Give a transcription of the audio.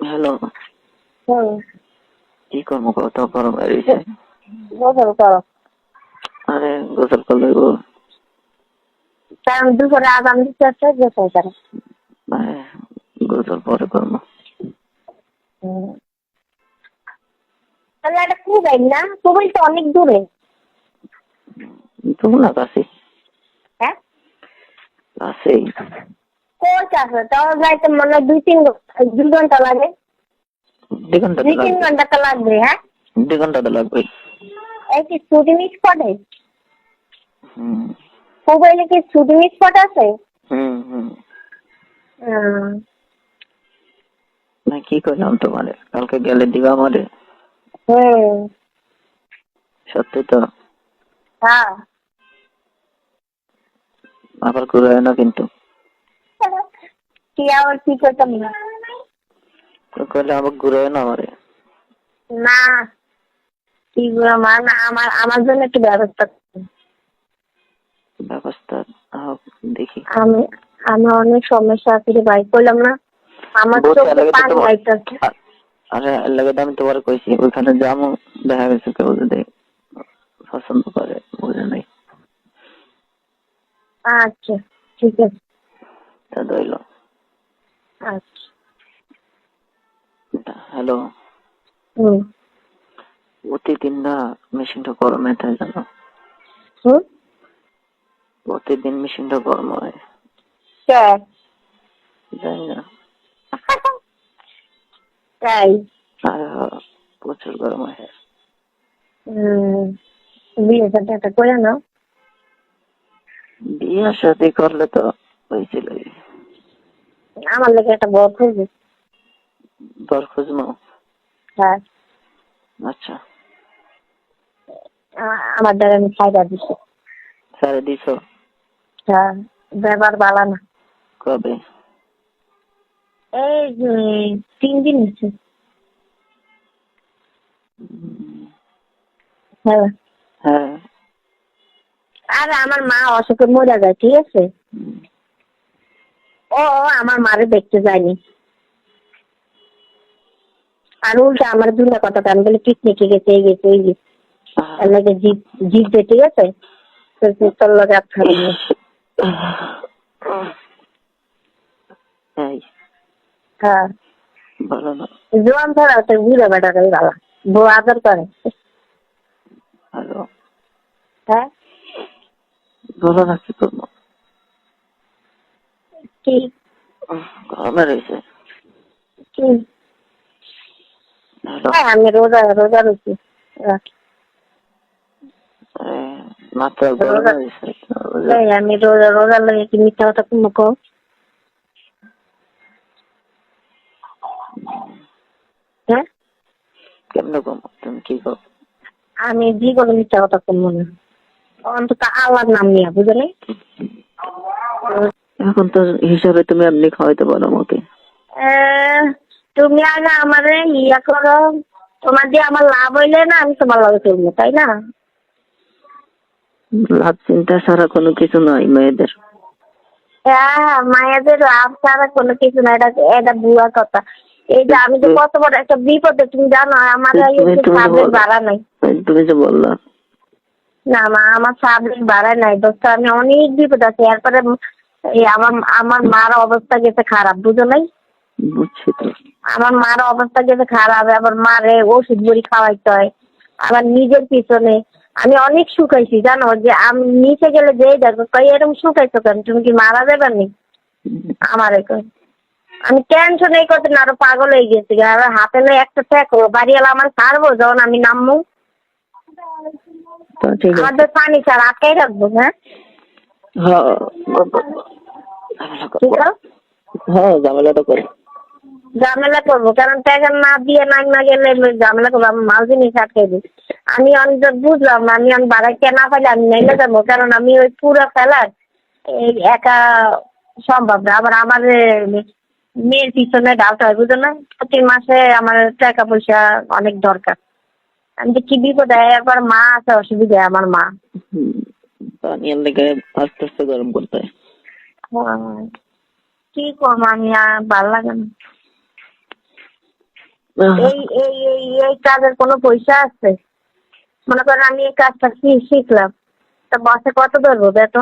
Hello. হুম কি করব কত গরম বেরিয়েছে গোসল করো। আরে গোসল করলে গো। কারণ দুপুরে আগাম দিতে হচ্ছে গোসল করো। আরে, গোসল পরে করব। হুম। তাহলে এটা খুবই না? খুবই তো অনেক দূরে। তুমি না কাছে হ্যাঁ? কাছেই কোচ আছে তাও যাইতে মনে হয় দুই তিন দুই ঘণ্টা লাগে। দুই ঘণ্টা দুই তিন ঘণ্টা তো লাগবে হ্যাঁ? দুই ঘণ্টা তো লাগবে। এই কি শুটিং স্পটে হুম। মোবাইলে কি শুটিং স্পট আছে? হুম হুম। হুম। না কি করলাম তোমারে? কালকে গেলে দিবা আমারে? হুম সত্যি তো। হ্যাঁ। আবার ঘুরে না কিন্তু। কি আবার কি করতাম না তো কইলে আবার ঘুরে না আমারে। না কি না আমার আমার জন্য একটু ব্যবস্থা ব্যবস্থা দেখি। আমি আমি অনেক সমস্যা ভাই করলাম না। আমার চোখে পানি আরে লাগে আমি তোমার কইছি ওইখানে যাব দেখা গেছে কেউ যদি পছন্দ করে বুঝে নাই। আচ্ছা ঠিক আছে। তা দইল আচ্ছা। হ্যালো? প্রতিদিন না মেশিনটা গরমে থাকে জানো? প্রতিদিন মেশিনটা গরম হয়। জানি না। তাই? প্রচুর গরম হয়। বিয়ে সাথে একটা করে নাও। বিয়ে সাথে করলে তো হয়েছিল আমার লেগে একটা বড় খুঁজে দর খুঁজবো? হ্যাঁ। আচ্ছা। আমার দ্বারা আমি ফায়দা দিছি। সারে দিছ? হ্যাঁ ব্যবহার ভালো না। কবে? এই তিন দিন হচ্ছে হ্যাঁ। হ্যাঁ। আর আমার মা অসুখে মরে যায় ঠিক আছে। ও আমার মারে দেখতে যায়নি। আর উল্টা আমার দুলা কথা আমি বলে পিকনিকে গেছে এই গেছে এই গেছে। লাগে জিপ জিপ দে ঠিক আছে? তোর লগে আর হ্যাঁ। জোয়ান ছাড়া তো বুড়া বেটাটাই ভালো। বউ আদর করে। হ্যাঁ? ভালো না কি করব? কি? গরমে রয়েছে। কি? হ্যাঁ আমি রোজা রোজা রয়েছি। মাত্র আমি রোজা রোজা লাগে কি মিথ্যা কথা কোনো হ্যাঁ? কেমনে কম তুমি কি কর আমি জীবনে মিথ্যা কথা কমবো না। অন্তত আল্লাহর নাম নিয়ে বুঝলে? এখন তো হিসাবে তুমি এমনি খাওয়াইতে পারো আমাকে। তুমি আগে আমারে ইয়া করো। তোমার দিয়ে আমার লাভ হইলে না আমি তোমার লগে চলবো তাই না? লাভ চিন্তা ছাড়া কোনো কিছু নয় মেয়েদের। হ্যাঁ মায়েদের লাভ ছাড়া কোনো কিছু না এটা এটা বুয়া কথা। এই যে আমি তো কত বড় একটা বিপদে তুমি জানো আমার। বাড়া নাই। তুমি যে বললা। না মা আমার সাবজেক্ট বাড়ায় নাই। দোস্ত আমি অনেক বিপদ আছে। এরপরে এই আমার আমার মার অবস্থা গেছে খারাপ বুঝো নাই? বুঝছি তো। আমার মার অবস্থা গেছে খারাপ আবার মারে ওষুধ বড়ি খাওয়াইতে হয় আবার নিজের পিছনে। আমি অনেক শুকাইছি জানো যে আমি নিচে গেলে যেই দেখো কই এরকম শুকাইছো কেন? তুমি কি মারা যাবে নি? আমার কই। আমি টেনশন এই করতে না আরও পাগল হয়ে গেছি আর হাতে লয়ে একটা ট্যাকো বাড়িওয়ালা আমার ছাড়বো যখন আমি নামবো ঠিক আমাদের পানি ছাড়া আটকাই রাখব হ্যাঁ? হ্যাঁ হ্যাঁ ঝামেলাটা করো ঝামেলা করব কারণ টাকা না দিয়ে না না গেলে ঝামেলা করব আমি মাল জিনিস আটকে দিই। আমি অন্তত বুঝলাম আমি আমি বাড়াইতে না পাইলে আমি নেমে যাব কারণ আমি ওই পুরো ফেলার এই একা সম্ভব না। আবার আমার মেয়ের পিছনে ডালতে হয় বুঝো না? প্রতি মাসে আমার টাকা পয়সা অনেক দরকার। আমি যে কি বিপদ একবার মা আছে অসুবিধা আমার মা। আস্তে আস্তে গরম করতে হ্যাঁ। কি করব আমি আর ভালো লাগে না। এই এই এই এই কাজের কোনো পয়সা আছে? মনে করেন আমি এই কাজটা শিখলাম। তা বাসে কত ধরবো বেতন?